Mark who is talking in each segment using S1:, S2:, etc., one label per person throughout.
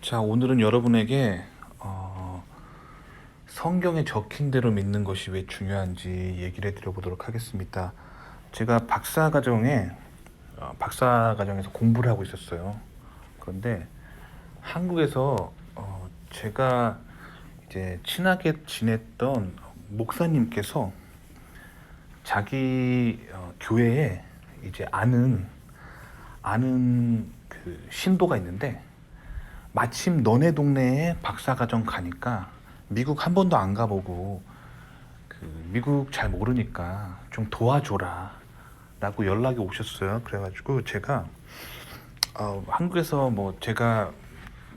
S1: 자, 오늘은 여러분에게 어, 성경에 적힌 대로 믿는 것이 왜 중요한지 얘기를 해드려보도록 하겠습니다. 제가 박사 과정에 어, 박사 과정에서 공부를 하고 있었어요. 그런데 한국에서 어, 제가 이제 친하게 지냈던 목사님께서 자기 어, 교회에 이제 아는 아는 그 신도가 있는데 마침 너네 동네에 박사과정 가니까 미국 한 번도 안 가보고 그 미국 잘 모르니까 좀 도와줘라 라고 연락이 오셨어요. 그래가지고 제가 어, 한국에서 뭐 제가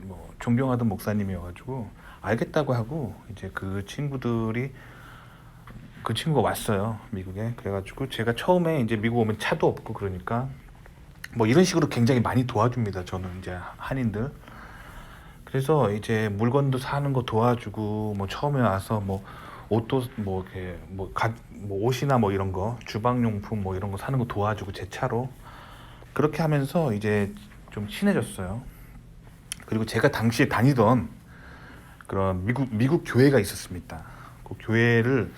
S1: 뭐 존경하던 목사님이어가지고 알겠다고 하고 이제 그 친구들이 그 친구가 왔어요 미국에 그래가지고 제가 처음에 이제 미국 오면 차도 없고 그러니까 뭐 이런 식으로 굉장히 많이 도와줍니다 저는 이제 한인들 그래서 이제 물건도 사는 거 도와주고 뭐 처음에 와서 뭐 옷도 뭐 이렇게 뭐, 가, 뭐 옷이나 뭐 이런 거 주방용품 뭐 이런 거 사는 거 도와주고 제 차로 그렇게 하면서 이제 좀 친해졌어요. 그리고 제가 당시에 다니던 그런 미국 미국 교회가 있었습니다. 그 교회를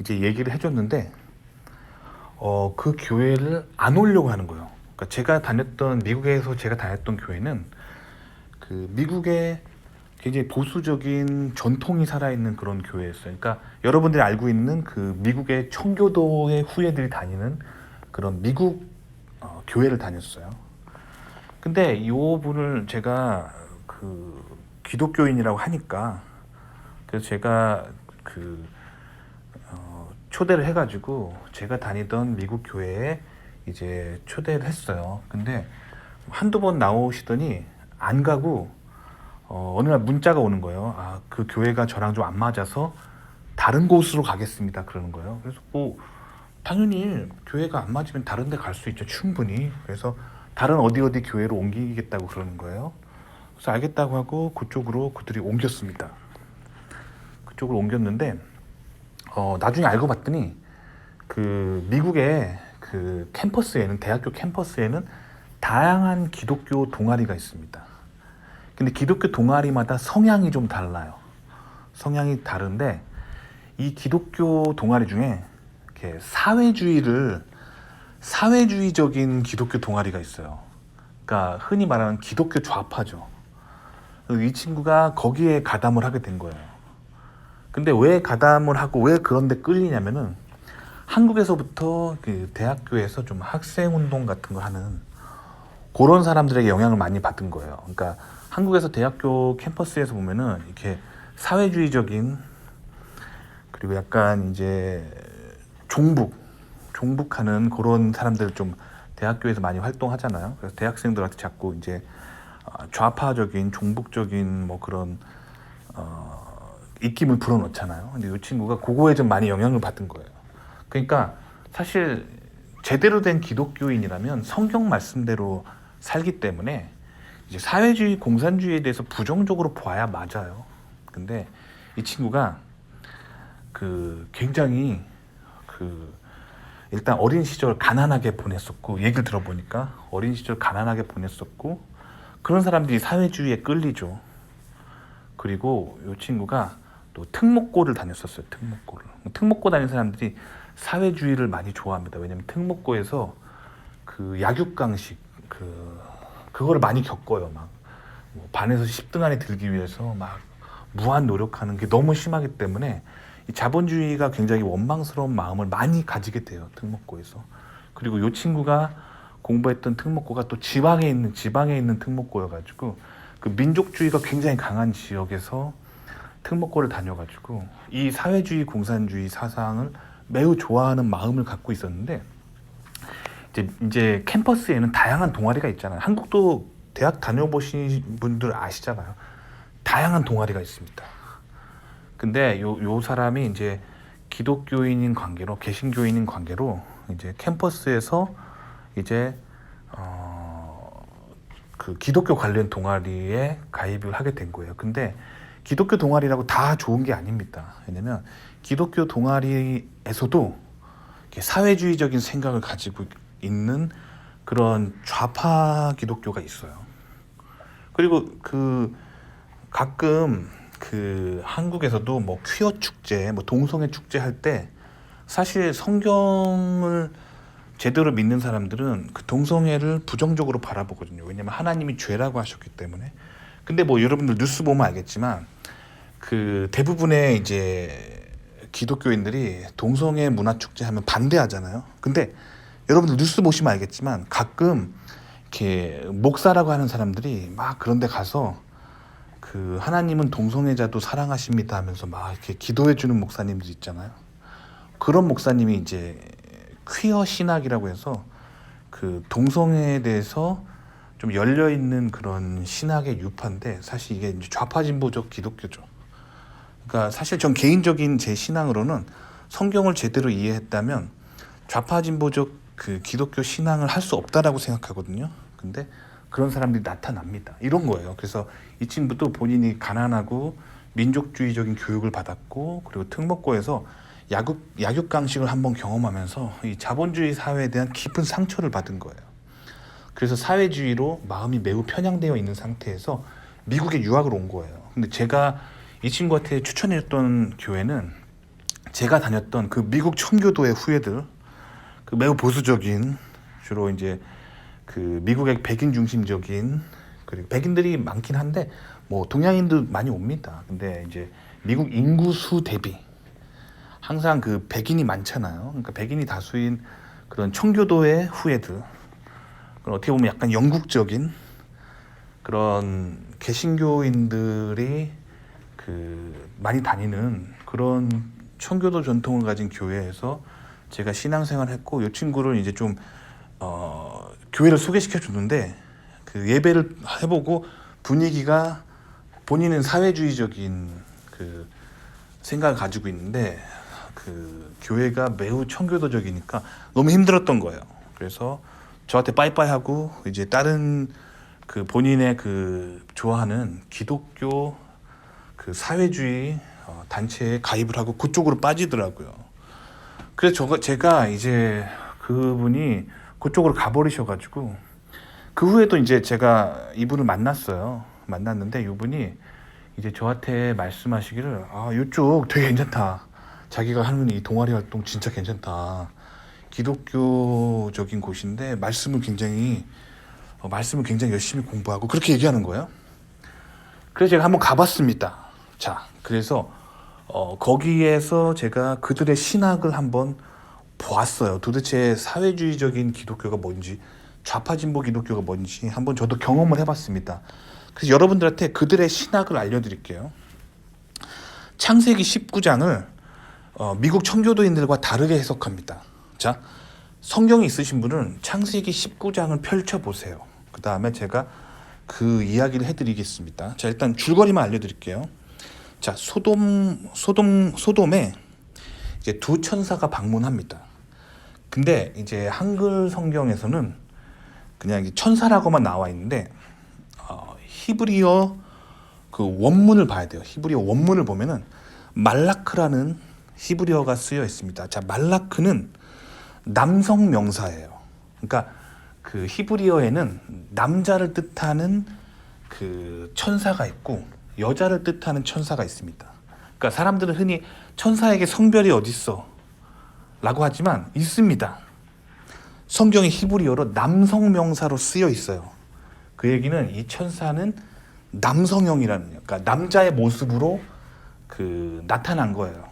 S1: 이제 얘기를 해줬는데 어 그 교회를 안 오려고 하는 거예요. 그러니까 제가 다녔던 미국에서 제가 다녔던 교회는 그 미국의 굉장히 보수적인 전통이 살아있는 그런 교회였어요. 그러니까 여러분들이 알고 있는 그 미국의 청교도의 후예들이 다니는 그런 미국 어, 교회를 다녔어요. 근데 이 분을 제가 그 기독교인이라고 하니까 그래서 제가 그 어, 초대를 해가지고 제가 다니던 미국 교회에 이제 초대를 했어요. 근데 한두 번 나오시더니 안 가고 어, 어느 날 문자가 오는 거예요. 아, 그 교회가 저랑 좀 안 맞아서 다른 곳으로 가겠습니다. 그러는 거예요. 그래서 뭐 당연히 교회가 안 맞으면 다른 데 갈 수 있죠. 충분히. 그래서 다른 어디 어디 교회로 옮기겠다고 그러는 거예요. 그래서 알겠다고 하고 그쪽으로 그들이 옮겼습니다. 그쪽으로 옮겼는데 어, 나중에 알고 봤더니 그 미국의 그 캠퍼스에는 대학교 캠퍼스에는 다양한 기독교 동아리가 있습니다. 근데 기독교 동아리마다 성향이 좀 달라요. 성향이 다른데 이 기독교 동아리 중에 이렇게 사회주의를 사회주의적인 기독교 동아리가 있어요. 그러니까 흔히 말하는 기독교 좌파죠. 이 친구가 거기에 가담을 하게 된 거예요. 근데 왜 가담을 하고 왜 그런데 끌리냐면은 한국에서부터 그 대학교에서 좀 학생 운동 같은 거 하는 그런 사람들에게 영향을 많이 받은 거예요. 그러니까 한국에서 대학교 캠퍼스에서 보면은 이렇게 사회주의적인 그리고 약간 이제 종북 종북하는 그런 사람들 좀 대학교에서 많이 활동하잖아요. 그래서 대학생들한테 자꾸 이제 어, 좌파적인 종북적인 뭐 그런 어, 입김을 불어넣잖아요. 근데 이 친구가 그거에 좀 많이 영향을 받은 거예요. 그러니까 사실 제대로 된 기독교인이라면 성경 말씀대로 살기 때문에 이제 사회주의, 공산주의에 대해서 부정적으로 봐야 맞아요. 근데 이 친구가 그 굉장히 그 일단 어린 시절 가난하게 보냈었고 얘기를 들어보니까 어린 시절 가난하게 보냈었고 그런 사람들이 사회주의에 끌리죠. 그리고 이 친구가 또 특목고를 다녔었어요. 특목고를. 특목고 다니는 사람들이 사회주의를 많이 좋아합니다. 왜냐면 특목고에서 그 약육강식 그 그거를 많이 겪어요. 막 뭐 반에서 10등 안에 들기 위해서 막 무한 노력하는 게 너무 심하기 때문에 이 자본주의가 굉장히 원망스러운 마음을 많이 가지게 돼요. 특목고에서. 그리고 이 친구가 공부했던 특목고가 또 지방에 있는 지방에 있는 특목고여가지고 그 민족주의가 굉장히 강한 지역에서 특목고를 다녀가지고 이 사회주의 공산주의 사상을 매우 좋아하는 마음을 갖고 있었는데 이제 이제 캠퍼스에는 다양한 동아리가 있잖아요. 한국도 대학 다녀보신 분들 아시잖아요. 다양한 동아리가 있습니다. 근데 요, 요 사람이 이제 기독교인인 관계로 개신교인인 관계로 이제 캠퍼스에서 이제 어 그 기독교 관련 동아리에 가입을 하게 된 거예요. 근데 기독교 동아리라고 다 좋은 게 아닙니다. 왜냐면 기독교 동아리에서도 사회주의적인 생각을 가지고 있는 그런 좌파 기독교가 있어요. 그리고 그 가끔 그 한국에서도 뭐 퀴어 축제, 뭐 동성애 축제 할 때 사실 성경을 제대로 믿는 사람들은 그 동성애를 부정적으로 바라보거든요. 왜냐면 하나님이 죄라고 하셨기 때문에. 근데 뭐 여러분들 뉴스 보면 알겠지만 그 대부분의 이제 기독교인들이 동성애 문화 축제 하면 반대하잖아요. 근데 여러분들 뉴스 보시면 알겠지만 가끔 이렇게 목사라고 하는 사람들이 막 그런 데 가서 그 하나님은 동성애자도 사랑하십니다 하면서 막 이렇게 기도해 주는 목사님들 있잖아요. 그런 목사님이 이제 퀴어 신학이라고 해서 그 동성애에 대해서 좀 열려 있는 그런 신학의 유파인데 사실 이게 좌파 진보적 기독교죠. 그러니까 사실 전 개인적인 제 신앙으로는 성경을 제대로 이해했다면 좌파 진보적 그 기독교 신앙을 할 수 없다라고 생각하거든요. 근데 그런 사람들이 나타납니다. 이런 거예요. 그래서 이 친구도 본인이 가난하고 민족주의적인 교육을 받았고 그리고 특목고에서 약육 약육강식을 한번 경험하면서 이 자본주의 사회에 대한 깊은 상처를 받은 거예요. 그래서 사회주의로 마음이 매우 편향되어 있는 상태에서 미국에 유학을 온 거예요. 근데 제가 이 친구한테 추천해줬던 교회는 제가 다녔던 그 미국 청교도의 후예들, 그 매우 보수적인 주로 이제 그 미국의 백인 중심적인 그리고 백인들이 많긴 한데 뭐 동양인도 많이 옵니다. 근데 이제 미국 인구 수 대비 항상 그 백인이 많잖아요. 그러니까 백인이 다수인 그런 청교도의 후예들. 어떻게 보면 약간 영국적인 그런 개신교인들이 그 많이 다니는 그런 청교도 전통을 가진 교회에서 제가 신앙생활을 했고 이 친구를 이제 좀 어, 교회를 소개시켜 줬는데 그 예배를 해보고 분위기가 본인은 사회주의적인 그 생각을 가지고 있는데 그 교회가 매우 청교도적이니까 너무 힘들었던 거예요. 그래서 저한테 빠이빠이 하고 이제 다른 그 본인의 그 좋아하는 기독교 그 사회주의 어, 단체에 가입을 하고 그쪽으로 빠지더라고요. 그래서 저가 제가 이제 그분이 그쪽으로 가버리셔가지고 그 후에도 이제 제가 이분을 만났어요. 만났는데 이분이 이제 저한테 말씀하시기를 아 이쪽 되게 괜찮다. 자기가 하는 이 동아리 활동 진짜 괜찮다. 기독교적인 곳인데 말씀을 굉장히 어, 말씀을 굉장히 열심히 공부하고 그렇게 얘기하는 거예요. 그래서 제가 한번 가봤습니다. 자, 그래서 어, 거기에서 제가 그들의 신학을 한번 보았어요. 도대체 사회주의적인 기독교가 뭔지, 좌파 진보 기독교가 뭔지 한번 저도 경험을 해봤습니다. 그래서 여러분들한테 그들의 신학을 알려드릴게요. 창세기 19장을 어, 미국 청교도인들과 다르게 해석합니다. 자, 성경이 있으신 분은 창세기 19장을 펼쳐 보세요. 그 다음에 제가 그 이야기를 해드리겠습니다. 자, 일단 줄거리만 알려드릴게요. 자, 소돔, 소돔, 소돔에 이제 두 천사가 방문합니다. 근데 이제 한글 성경에서는 그냥 천사라고만 나와 있는데 어, 히브리어 그 원문을 봐야 돼요. 히브리어 원문을 보면은 말라크라는 히브리어가 쓰여 있습니다. 자, 말라크는 남성 명사예요. 그러니까 그 히브리어에는 남자를 뜻하는 그 천사가 있고 여자를 뜻하는 천사가 있습니다. 그러니까 사람들은 흔히 천사에게 성별이 어딨어? 라고 하지만 있습니다. 성경의 히브리어로 남성 명사로 쓰여 있어요. 그 얘기는 이 천사는 남성형이라는 그러니까 남자의 모습으로 그 나타난 거예요.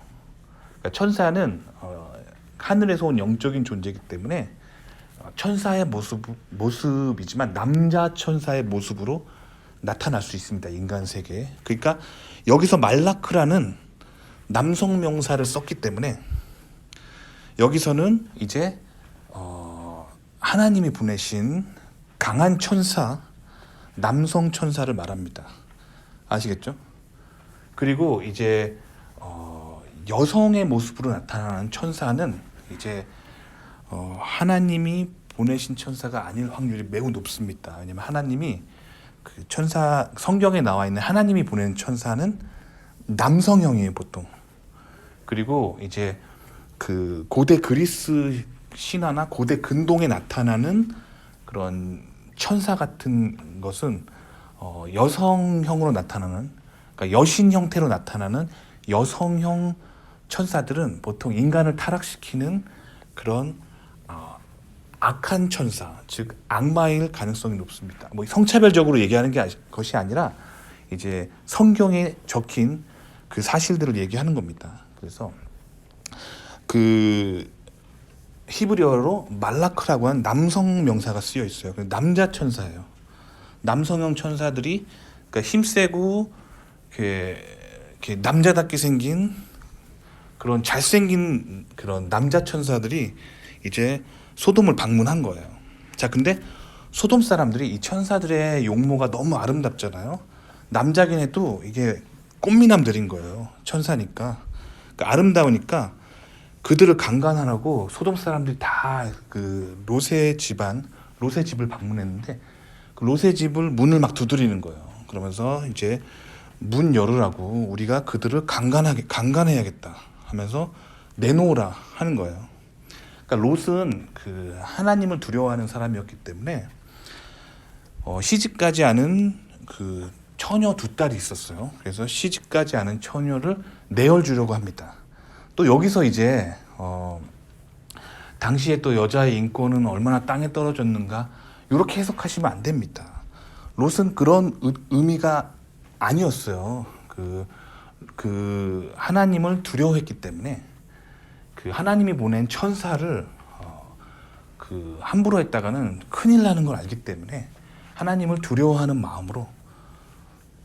S1: 그러니까 천사는 어, 하늘에서 온 영적인 존재이기 때문에 어, 천사의 모습 모습이지만 남자 천사의 모습으로 나타날 수 있습니다. 인간 세계에. 그러니까 여기서 말라크라는 남성 명사를 썼기 때문에 여기서는 이제 어, 하나님이 보내신 강한 천사, 남성 천사를 말합니다. 아시겠죠? 그리고 이제 어, 여성의 모습으로 나타나는 천사는 이제 어, 하나님이 보내신 천사가 아닐 확률이 매우 높습니다. 왜냐하면 하나님이 그 천사 성경에 나와 있는 하나님이 보내는 천사는 남성형이에요 보통. 그리고 이제 그 고대 그리스 신화나 고대 근동에 나타나는 그런 천사 같은 것은 어, 여성형으로 나타나는 그러니까 여신 형태로 나타나는 여성형 천사들은 보통 인간을 타락시키는 그런 어, 악한 천사, 즉 악마일 가능성이 높습니다. 뭐 성차별적으로 얘기하는 게 아- 것이 아니라 이제 성경에 적힌 그 사실들을 얘기하는 겁니다. 그래서 그 히브리어로 말라크라고 하는 남성 명사가 쓰여 있어요. 그 남자 천사예요. 남성형 천사들이 그러니까 힘세고 이렇게 남자답게 생긴 그런 잘생긴 그런 남자 천사들이 이제 소돔을 방문한 거예요. 자, 근데 소돔 사람들이 이 천사들의 용모가 너무 아름답잖아요. 남자긴 해도 이게 꽃미남들인 거예요. 천사니까. 그러니까 아름다우니까 그들을 강간하라고 소돔 사람들이 다 그 로세 집안, 로세 집을 방문했는데 그 로세 집을 문을 막 두드리는 거예요. 그러면서 이제 문 열으라고 우리가 그들을 강간하게 강간해야겠다 하면서 내놓으라 하는 거예요. 그러니까 롯은 그 하나님을 두려워하는 사람이었기 때문에 어, 시집가지 않은 그 처녀 두 딸이 있었어요. 그래서 시집가지 않은 처녀를 내어 주려고 합니다. 또 여기서 이제 어, 당시에 또 여자의 인권은 얼마나 땅에 떨어졌는가 이렇게 해석하시면 안 됩니다. 롯은 그런 의- 의미가 아니었어요. 그, 그 하나님을 두려워했기 때문에 그 하나님이 보낸 천사를 어, 그 함부로 했다가는 큰일 나는 걸 알기 때문에 하나님을 두려워하는 마음으로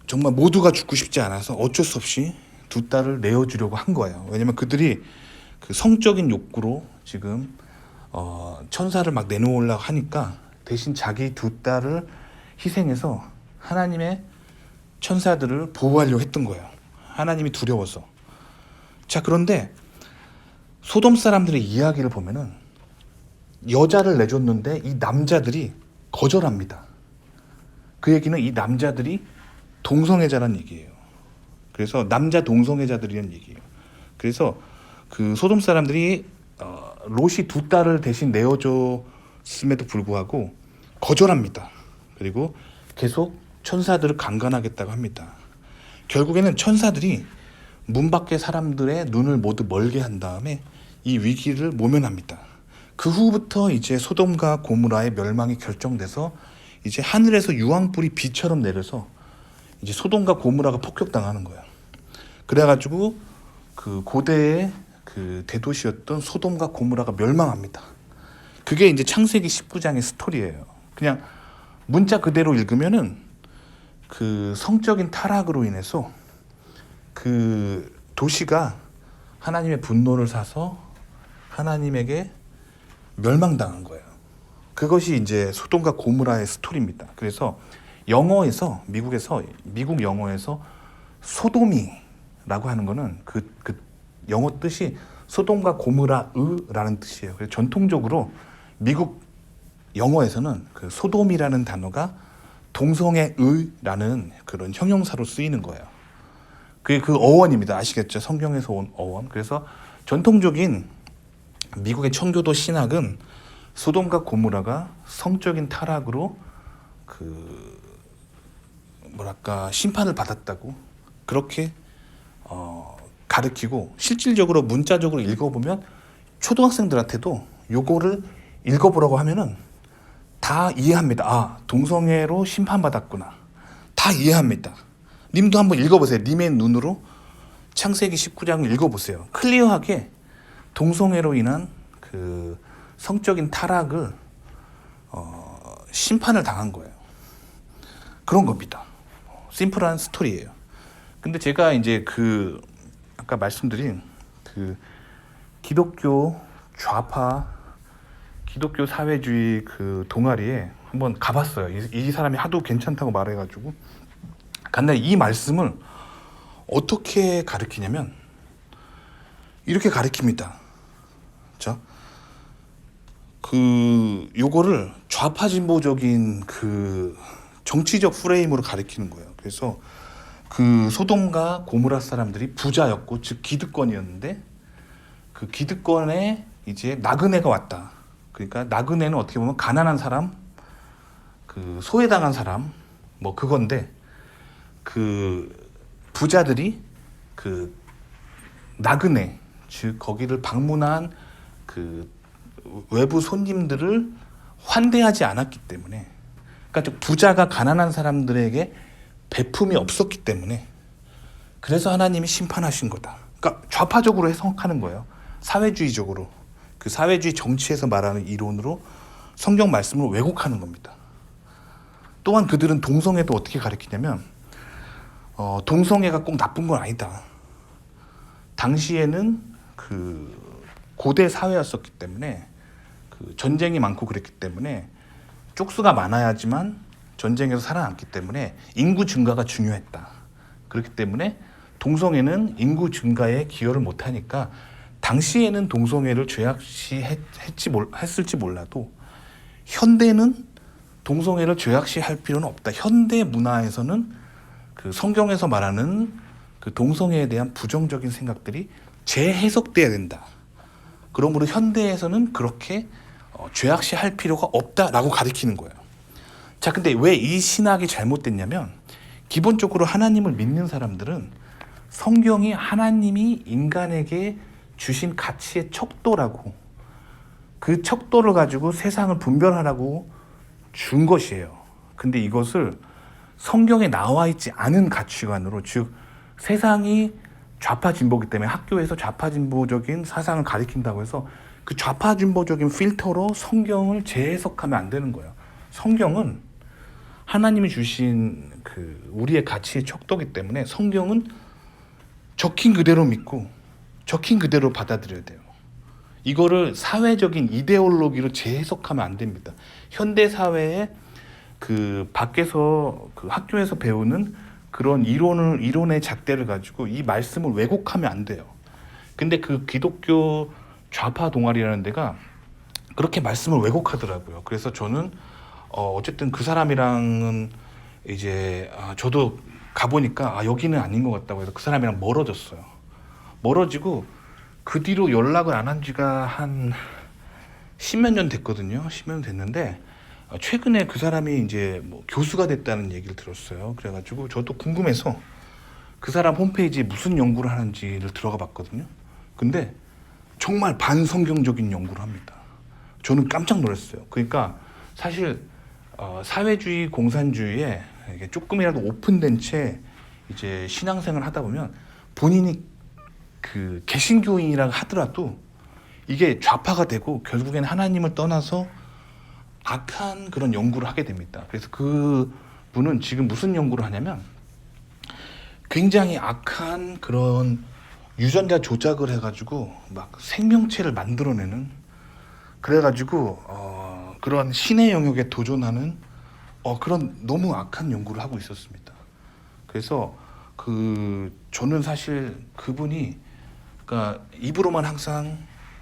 S1: 정말 모두가 죽고 싶지 않아서 어쩔 수 없이 두 딸을 내어주려고 한 거예요. 왜냐면 그들이 그 성적인 욕구로 지금 어, 천사를 막 내놓으려고 하니까 대신 자기 두 딸을 희생해서 하나님의 천사들을 보호하려고 했던 거예요. 하나님이 두려워서. 자, 그런데 소돔 사람들의 이야기를 보면은 여자를 내줬는데 이 남자들이 거절합니다. 그 얘기는 이 남자들이 동성애자란 얘기예요. 그래서 남자 동성애자들이란 얘기예요. 그래서 그 소돔 사람들이 어, 롯이 두 딸을 대신 내어줬음에도 불구하고 거절합니다. 그리고 계속 천사들을 강간하겠다고 합니다. 결국에는 천사들이 문 밖의 사람들의 눈을 모두 멀게 한 다음에 이 위기를 모면합니다. 그 후부터 이제 소돔과 고무라의 멸망이 결정돼서 이제 하늘에서 유황불이 비처럼 내려서 이제 소돔과 고무라가 폭격당하는 거예요. 그래가지고 그 고대의 그 대도시였던 소돔과 고무라가 멸망합니다. 그게 이제 창세기 19장의 스토리예요. 그냥 문자 그대로 읽으면은 그 성적인 타락으로 인해서 그 도시가 하나님의 분노를 사서 하나님에게 멸망당한 거예요. 그것이 이제 소돔과 고무라의 스토리입니다. 그래서 영어에서 미국에서 미국 영어에서 소돔이라고 하는 거는 그, 그 영어 뜻이 소돔과 고무라의라는 뜻이에요. 그래서 전통적으로 미국 영어에서는 그 소돔이라는 단어가 동성애 의라는 그런 형용사로 쓰이는 거예요. 그게 그 어원입니다. 아시겠죠? 성경에서 온 어원. 그래서 전통적인 미국의 청교도 신학은 소돔과 고무라가 성적인 타락으로 그 뭐랄까 심판을 받았다고 그렇게 어, 가르치고 실질적으로 문자적으로 읽어보면 초등학생들한테도 요거를 읽어보라고 하면은 다 이해합니다. 아 동성애로 심판받았구나. 다 이해합니다. 님도 한번 읽어보세요. 님의 눈으로 창세기 19장을 읽어보세요. 클리어하게 동성애로 인한 그 성적인 타락을 어, 심판을 당한 거예요. 그런 겁니다. 심플한 스토리예요. 근데 제가 이제 그 아까 말씀드린 그 기독교 좌파 기독교 사회주의 그 동아리에 한번 가봤어요. 이, 이 사람이 하도 괜찮다고 말해가지고 근데 이 말씀을 어떻게 가르치냐면 이렇게 가르칩니다. 자, 그 요거를 좌파 진보적인 그 정치적 프레임으로 가리키는 거예요. 그래서 그 소돔과 고무라 사람들이 부자였고 즉 기득권이었는데 그 기득권에 이제 나그네가 왔다. 그러니까 나그네는 어떻게 보면 가난한 사람, 그 소외당한 사람 뭐 그건데 그 부자들이 그 나그네 즉 거기를 방문한 그 외부 손님들을 환대하지 않았기 때문에 그러니까 즉 부자가 가난한 사람들에게 베품이 없었기 때문에 그래서 하나님이 심판하신 거다. 그러니까 좌파적으로 해석하는 거예요. 사회주의적으로 그 사회주의 정치에서 말하는 이론으로 성경 말씀을 왜곡하는 겁니다. 또한 그들은 동성애도 어떻게 가르치냐면 어, 동성애가 꼭 나쁜 건 아니다. 당시에는 그 고대 사회였었기 때문에 그 전쟁이 많고 그랬기 때문에 쪽수가 많아야지만 전쟁에서 살아남기 때문에 인구 증가가 중요했다. 그렇기 때문에 동성애는 인구 증가에 기여를 못하니까 당시에는 동성애를 죄악시했지 몰- 했을지 몰라도 현대는 동성애를 죄악시할 필요는 없다. 현대 문화에서는 그 성경에서 말하는 그 동성애에 대한 부정적인 생각들이 재해석돼야 된다. 그러므로 현대에서는 그렇게 어, 죄악시할 필요가 없다라고 가리키는 거예요. 자, 근데 왜 이 신학이 잘못됐냐면 기본적으로 하나님을 믿는 사람들은 성경이 하나님이 인간에게 주신 가치의 척도라고 그 척도를 가지고 세상을 분별하라고 준 것이에요. 근데 이것을 성경에 나와 있지 않은 가치관으로 즉 세상이 좌파 진보기 때문에 학교에서 좌파 진보적인 사상을 가리킨다고 해서 그 좌파 진보적인 필터로 성경을 재해석하면 안 되는 거예요. 성경은 하나님이 주신 그 우리의 가치의 척도기 때문에 성경은 적힌 그대로 믿고 적힌 그대로 받아들여야 돼요. 이거를 사회적인 이데올로기로 재해석하면 안 됩니다. 현대 사회에 그 밖에서 그 학교에서 배우는 그런 이론을 이론의 잣대를 가지고 이 말씀을 왜곡하면 안 돼요. 근데 그 기독교 좌파 동아리라는 데가 그렇게 말씀을 왜곡하더라고요. 그래서 저는 어 어쨌든 그 사람이랑은 이제 아 저도 가보니까 아 여기는 아닌 것 같다고 해서 그 사람이랑 멀어졌어요. 멀어지고 그 뒤로 연락을 안 한 지가 한 십몇 년 됐거든요. 십몇 년 됐는데 어, 최근에 그 사람이 이제 뭐 교수가 됐다는 얘기를 들었어요. 그래가지고 저도 궁금해서 그 사람 홈페이지에 무슨 연구를 하는지를 들어가 봤거든요. 근데 정말 반성경적인 연구를 합니다. 저는 깜짝 놀랐어요. 그러니까 사실 어, 사회주의 공산주의에 조금이라도 오픈된 채 이제 신앙생활 하다 보면 본인이 그 개신교인이라 하더라도 이게 좌파가 되고 결국엔 하나님을 떠나서 악한 그런 연구를 하게 됩니다. 그래서 그 분은 지금 무슨 연구를 하냐면 굉장히 악한 그런 유전자 조작을 해가지고 막 생명체를 만들어내는 그래가지고 어, 그런 신의 영역에 도전하는 어, 그런 너무 악한 연구를 하고 있었습니다. 그래서 그 저는 사실 그분이 그러니까 입으로만 항상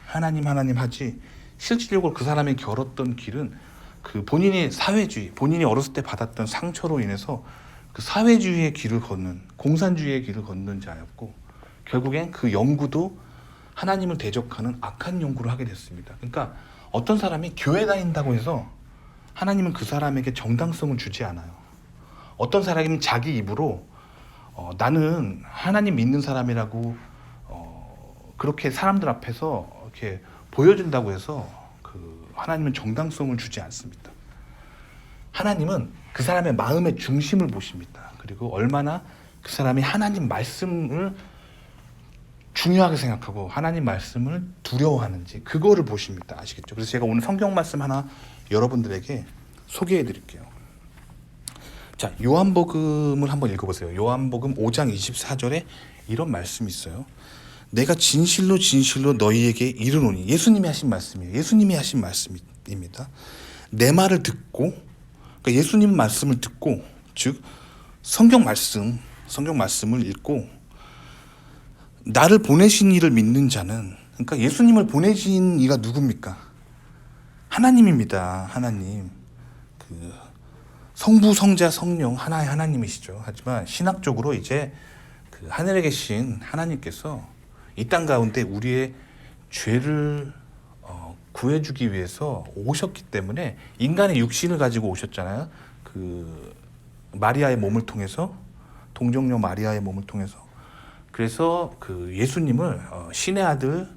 S1: 하나님 하나님 하지 실질적으로 그 사람이 걸었던 길은 그 본인이 사회주의, 본인이 어렸을 때 받았던 상처로 인해서 그 사회주의의 길을 걷는 공산주의의 길을 걷는 자였고 결국엔 그 연구도 하나님을 대적하는 악한 연구를 하게 됐습니다. 그러니까 어떤 사람이 교회 다닌다고 해서 하나님은 그 사람에게 정당성을 주지 않아요. 어떤 사람이 자기 입으로 어, 나는 하나님 믿는 사람이라고 어, 그렇게 사람들 앞에서 이렇게 보여준다고 해서 그 하나님은 정당성을 주지 않습니다. 하나님은 그 사람의 마음의 중심을 보십니다. 그리고 얼마나 그 사람이 하나님 말씀을 중요하게 생각하고 하나님 말씀을 두려워하는지 그거를 보십니다. 아시겠죠? 그래서 제가 오늘 성경 말씀 하나 여러분들에게 소개해 드릴게요. 자, 요한복음을 한번 읽어 보세요. 요한복음 5장 24절에 이런 말씀이 있어요. 내가 진실로 진실로 너희에게 이르노니 예수님이 하신 말씀이에요. 예수님이 하신 말씀입니다. 내 말을 듣고 그러니까 예수님 말씀을 듣고 즉 성경 말씀 성경 말씀을 읽고 나를 보내신 이를 믿는 자는 그러니까 예수님을 보내신 이가 누굽니까? 하나님입니다. 하나님. 그 성부, 성자, 성령 하나의 하나님이시죠. 하지만 신학적으로 이제 그 하늘에 계신 하나님께서 이 땅 가운데 우리의 죄를 어, 구해주기 위해서 오셨기 때문에 인간의 육신을 가지고 오셨잖아요. 그 마리아의 몸을 통해서 동정녀 마리아의 몸을 통해서 그래서 그 예수님을 어, 신의 아들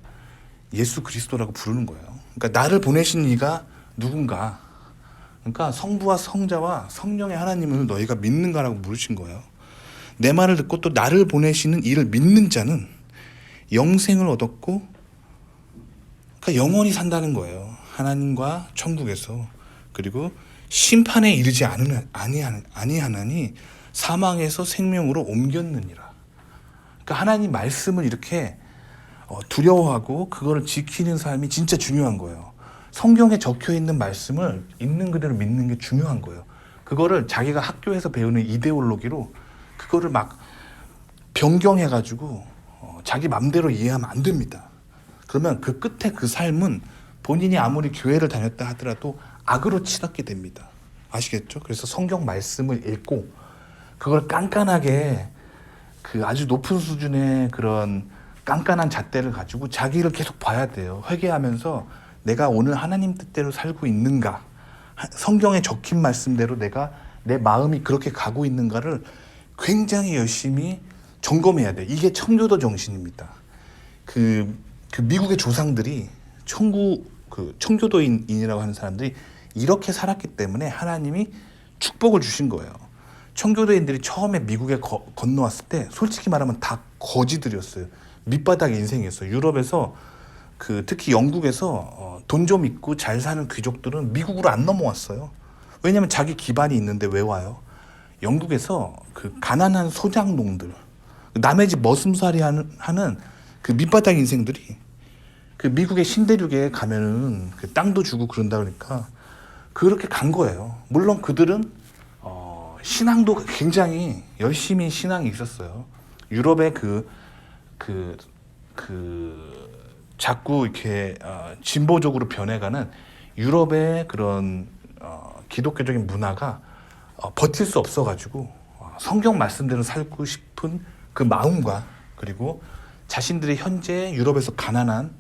S1: 예수 그리스도라고 부르는 거예요. 그러니까 나를 보내신 이가 누군가. 그러니까 성부와 성자와 성령의 하나님을 너희가 믿는가라고 물으신 거예요. 내 말을 듣고 또 나를 보내시는 이를 믿는 자는 영생을 얻었고 그러니까 영원히 산다는 거예요. 하나님과 천국에서 그리고 심판에 이르지 않으면 아니하- 아니하나니 사망에서 생명으로 옮겼느니라. 그러니까 하나님 말씀을 이렇게 어, 두려워하고 그거를 지키는 삶이 진짜 중요한 거예요. 성경에 적혀 있는 말씀을 있는 그대로 믿는 게 중요한 거예요. 그거를 자기가 학교에서 배우는 이데올로기로 그거를 막 변경해 가지고 어, 자기 맘대로 이해하면 안 됩니다. 그러면 그 끝에 그 삶은 본인이 아무리 교회를 다녔다 하더라도 악으로 치닫게 됩니다. 아시겠죠? 그래서 성경 말씀을 읽고 그걸 깐깐하게 그 아주 높은 수준의 그런 깐깐한 잣대를 가지고 자기를 계속 봐야 돼요. 회개하면서 내가 오늘 하나님 뜻대로 살고 있는가? 하- 성경에 적힌 말씀대로 내가 내 마음이 그렇게 가고 있는가를 굉장히 열심히 점검해야 돼. 이게 청교도 정신입니다. 그, 그 미국의 조상들이 청구 그 청교도인이라고 하는 사람들이 이렇게 살았기 때문에 하나님이 축복을 주신 거예요. 청교도인들이 처음에 미국에 거- 건너왔을 때 솔직히 말하면 다 거지들이었어요. 밑바닥 인생이었어요. 유럽에서 그 특히 영국에서 어, 돈좀 있고 잘 사는 귀족들은 미국으로 안 넘어왔어요. 왜냐하면 자기 기반이 있는데 왜 와요? 영국에서 그 가난한 소장농들 남의 집 머슴살이 하는, 하는 그 밑바닥 인생들이 그 미국의 신대륙에 가면은 그 땅도 주고 그런다 그러니까 그렇게 간 거예요. 물론 그들은 어, 신앙도 굉장히 열심히 신앙이 있었어요. 유럽의 그, 그, 그, 자꾸 이렇게 어, 진보적으로 변해가는 유럽의 그런 어, 기독교적인 문화가 어, 버틸 수 없어가지고 어, 성경 말씀대로 살고 싶은 그 마음과 그리고 자신들이 현재 유럽에서 가난한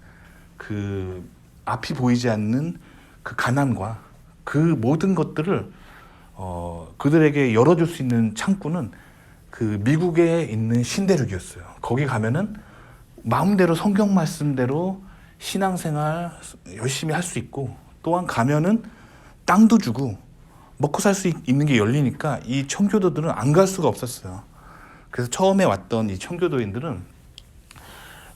S1: 그 앞이 보이지 않는 그 가난과 그 모든 것들을 어, 그들에게 열어줄 수 있는 창구는 그 미국에 있는 신대륙이었어요. 거기 가면은 마음대로 성경 말씀대로 신앙생활 열심히 할 수 있고 또한 가면은 땅도 주고 먹고 살 수 있는 게 열리니까 이 청교도들은 안 갈 수가 없었어요. 그래서 처음에 왔던 이 청교도인들은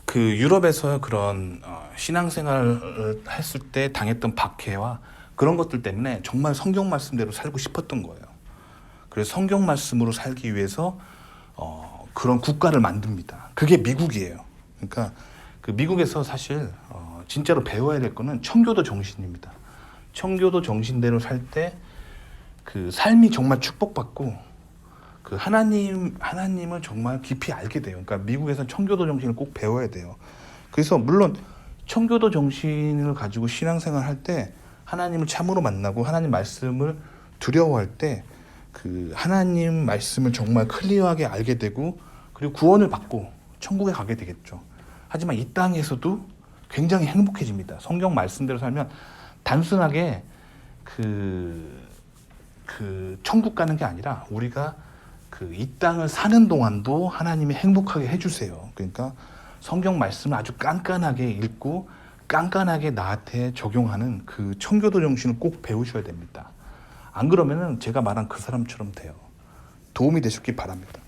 S1: 그 유럽에서 그런 어, 신앙생활을 했을 때 당했던 박해와 그런 것들 때문에 정말 성경 말씀대로 살고 싶었던 거예요. 그래서 성경 말씀으로 살기 위해서 어, 그런 국가를 만듭니다. 그게 미국이에요. 그러니까 그 미국에서 사실 어, 진짜로 배워야 될 거는 청교도 정신입니다. 청교도 정신대로 살 때 그 삶이 정말 축복받고 그 하나님 하나님을 정말 깊이 알게 돼요. 그러니까 미국에서 청교도 정신을 꼭 배워야 돼요. 그래서 물론 청교도 정신을 가지고 신앙생활 할 때 하나님을 참으로 만나고 하나님 말씀을 두려워할 때 그 하나님 말씀을 정말 클리어하게 알게 되고 그리고 구원을 받고 천국에 가게 되겠죠. 하지만 이 땅에서도 굉장히 행복해집니다. 성경 말씀대로 살면 단순하게 그, 그 천국 가는 게 아니라 우리가 그 이 땅을 사는 동안도 하나님이 행복하게 해주세요. 그러니까 성경 말씀을 아주 깐깐하게 읽고 깐깐하게 나한테 적용하는 그 청교도 정신을 꼭 배우셔야 됩니다. 안 그러면은 제가 말한 그 사람처럼 돼요. 도움이 되셨기 바랍니다.